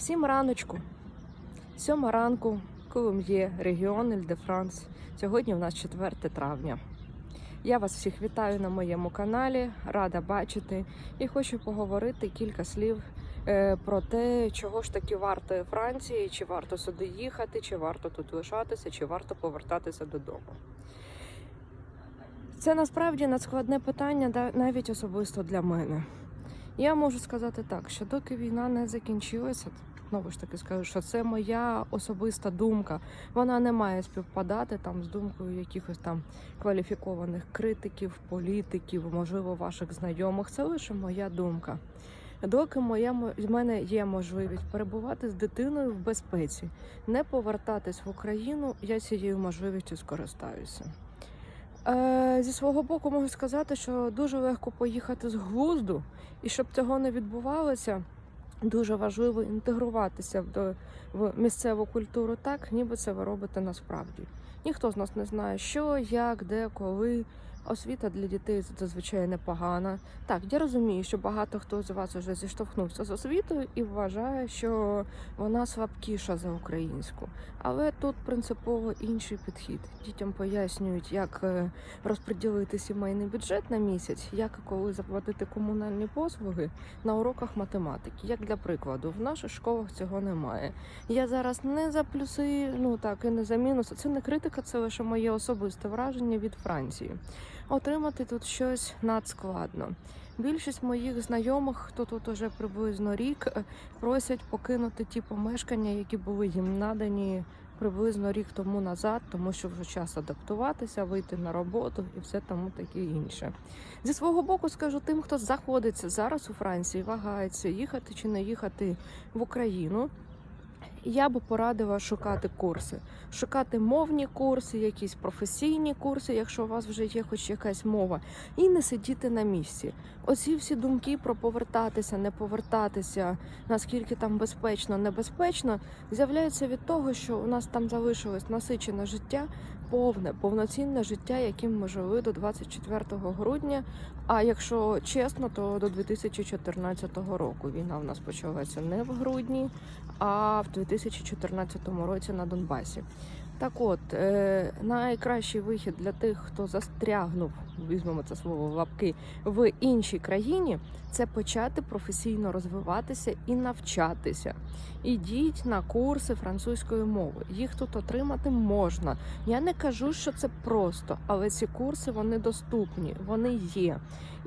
Всім раночку. Сьома ранку, Колум'є, регіон Іль-де-Франс. Сьогодні у нас 4 травня. Я вас всіх вітаю на моєму каналі, рада бачити і хочу поговорити кілька слів е, про те, чого ж таки варто Франції, чи варто сюди їхати, чи варто тут лишатися, чи варто повертатися додому. Це насправді надскладне питання, навіть особисто для мене. Я можу сказати так, що доки війна не закінчилася, знову ж таки скажу, що це моя особиста думка. Вона не має співпадати там з думкою якихось там кваліфікованих критиків, політиків, можливо, ваших знайомих. Це лише моя думка. Доки моя в мене є можливість перебувати з дитиною в безпеці, не повертатись в Україну, я цією можливістю скористаюся. Е, зі свого боку можу сказати, що дуже легко поїхати з глузду, і щоб цього не відбувалося, дуже важливо інтегруватися в, в місцеву культуру так, ніби це ви робите насправді. Ніхто з нас не знає, що, як, де, коли. Освіта для дітей зазвичай непогана. Так, я розумію, що багато хто з вас вже зіштовхнувся з освітою і вважає, що вона слабкіша за українську. Але тут принципово інший підхід. Дітям пояснюють, як е, розподілити сімейний бюджет на місяць, як і коли заплатити комунальні послуги на уроках математики. Як для прикладу, в наших школах цього немає. Я зараз не за плюси, ну так і не за мінуси. Це не критика, це лише моє особисте враження від Франції. Отримати тут щось надскладно. Більшість моїх знайомих, хто тут уже приблизно рік, е, просять покинути ті помешкання, які були їм надані приблизно рік тому назад, тому що вже час адаптуватися, вийти на роботу і все тому таке інше. Зі свого боку, скажу тим, хто знаходиться зараз у Франції, вагається їхати чи не їхати в Україну. Я би порадила шукати курси, шукати мовні курси, якісь професійні курси, якщо у вас вже є хоч якась мова, і не сидіти на місці. Оці всі думки про повертатися, не повертатися, наскільки там безпечно, небезпечно, з'являються від того, що у нас там залишилось насичене життя, повне, повноцінне життя, яким ми жили до 24 грудня. А якщо чесно, то до 2014 року війна в нас почалася не в грудні, а в 2014 році на Донбасі. Так от, е, найкращий вихід для тих, хто застрягнув, візьмемо це слово в лапки, в іншій країні, це почати професійно розвиватися і навчатися. Ідіть на курси французької мови. Їх тут отримати можна. Я не кажу, що це просто, але ці курси вони доступні, вони є.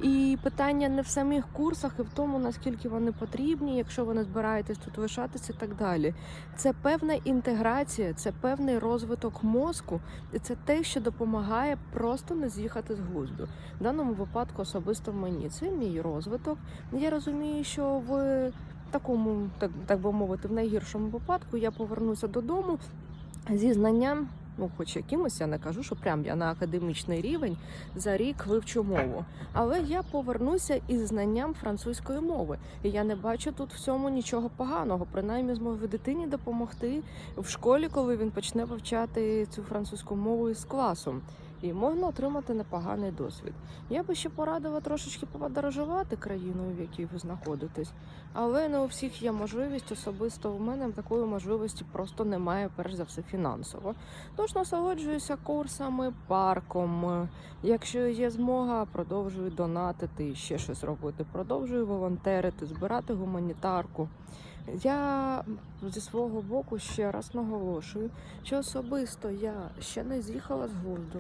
І питання не в самих курсах, і в тому, наскільки вони потрібні, якщо ви не збираєтесь тут лишатися і так далі. Це певна інтеграція, це певний розвиток мозку, і це те, що допомагає просто не з'їхати з глузду. В даному випадку особисто мені це мій розвиток. Я розумію, що в такому, так, так би мовити, в найгіршому випадку я повернуся додому зі знанням. Ну, хоч якимось, я не кажу, що прям я на академічний рівень за рік вивчу мову. Але я повернуся із знанням французької мови. І я не бачу тут в цьому нічого поганого. Принаймні зможу дитині допомогти в школі, коли він почне вивчати цю французьку мову із класом. І можна отримати непоганий досвід. Я би ще порадила трошечки подорожувати країною, в якій ви знаходитесь, але не у всіх є можливість. Особисто у мене такої можливості просто немає, перш за все, фінансово. Тож насолоджуюся курсами, парком. Якщо є змога, продовжую донатити і ще щось робити. Продовжую волонтерити, збирати гуманітарку. Я зі свого боку ще раз наголошую, що особисто я ще не з'їхала з глузду,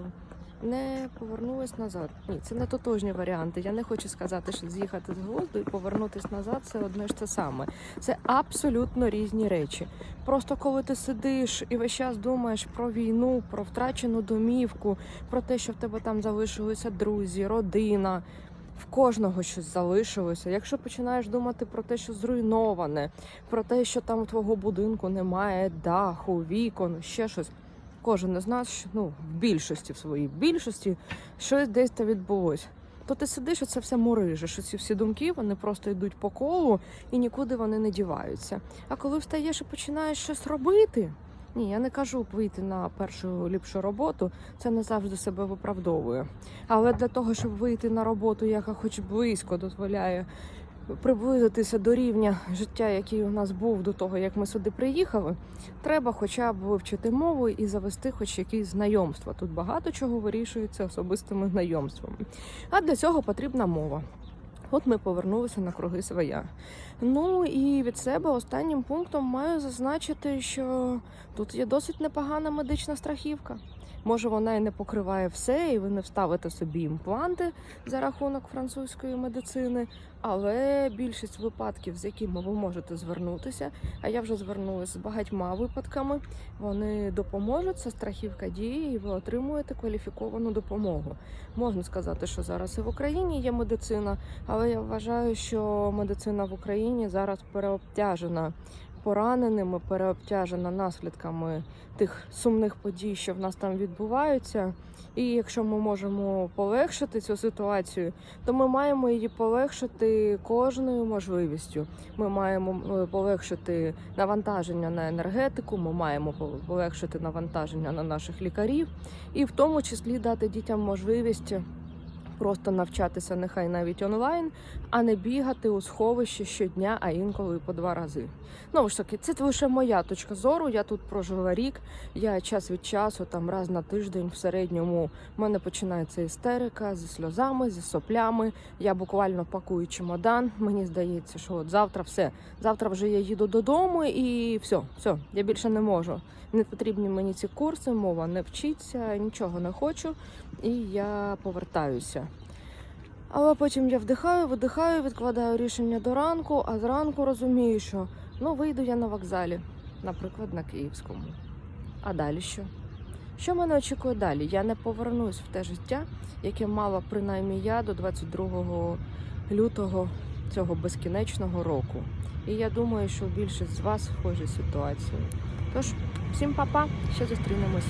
не повернулась назад. Ні, це не тотожні варіанти. Я не хочу сказати, що з'їхати з глузду і повернутись назад це одне ж те саме. Це абсолютно різні речі. Просто коли ти сидиш і весь час думаєш про війну, про втрачену домівку, про те, що в тебе там залишилися друзі, родина. В кожного щось залишилося. Якщо починаєш думати про те, що зруйноване, про те, що там твого будинку немає даху, вікон, ще щось. Кожен із нас, ну, в більшості в своїй більшості, щось десь та відбулось. То ти сидиш і це все морижиш. Ці всі думки вони просто йдуть по колу і нікуди вони не діваються. А коли встаєш і починаєш щось робити, ні, я не кажу вийти на першу ліпшу роботу, це не завжди себе виправдовує. Але для того, щоб вийти на роботу, яка хоч близько дозволяє приблизитися до рівня життя, який у нас був до того, як ми сюди приїхали, треба хоча б вивчити мову і завести хоч якісь знайомства. Тут багато чого вирішується особистими знайомствами. А для цього потрібна мова. От ми повернулися на круги своя. Ну і від себе останнім пунктом маю зазначити, що тут є досить непогана медична страхівка. Може, вона і не покриває все, і ви не вставите собі імпланти за рахунок французької медицини, але більшість випадків, з якими ви можете звернутися, а я вже звернулася з багатьма випадками, вони допоможуть, ця страхівка діє, і ви отримуєте кваліфіковану допомогу. Можна сказати, що зараз і в Україні є медицина, але я вважаю, що медицина в Україні зараз переобтяжена пораненими, переобтяжена наслідками тих сумних подій, що в нас там відбуваються. І якщо ми можемо полегшити цю ситуацію, то ми маємо її полегшити кожною можливістю. Ми маємо е, полегшити навантаження на енергетику, ми маємо полегшити навантаження на наших лікарів, і в тому числі дати дітям можливість просто навчатися, нехай навіть онлайн, а не бігати у сховище щодня, а інколи по два рази. Ну ж таки, це лише моя точка зору. Я тут прожила рік. Я час від часу, там раз на тиждень в середньому, в мене починається істерика зі сльозами, зі соплями. Я буквально пакую чемодан. Мені здається, що от завтра все. Завтра вже я їду додому і все, все, я більше не можу. Не потрібні мені ці курси, мова не вчиться, нічого не хочу, і я повертаюся. Але потім я вдихаю, видихаю, відкладаю рішення до ранку, а зранку розумію, що ну вийду я на вокзалі, наприклад, на Київському. А далі що? Що мене очікує далі? Я не повернусь в те життя, яке мала принаймні я до 22 лютого цього безкінечного року. І я думаю, що більшість з вас схожі ситуації. Тож, всім па-па, ще зустрінемось.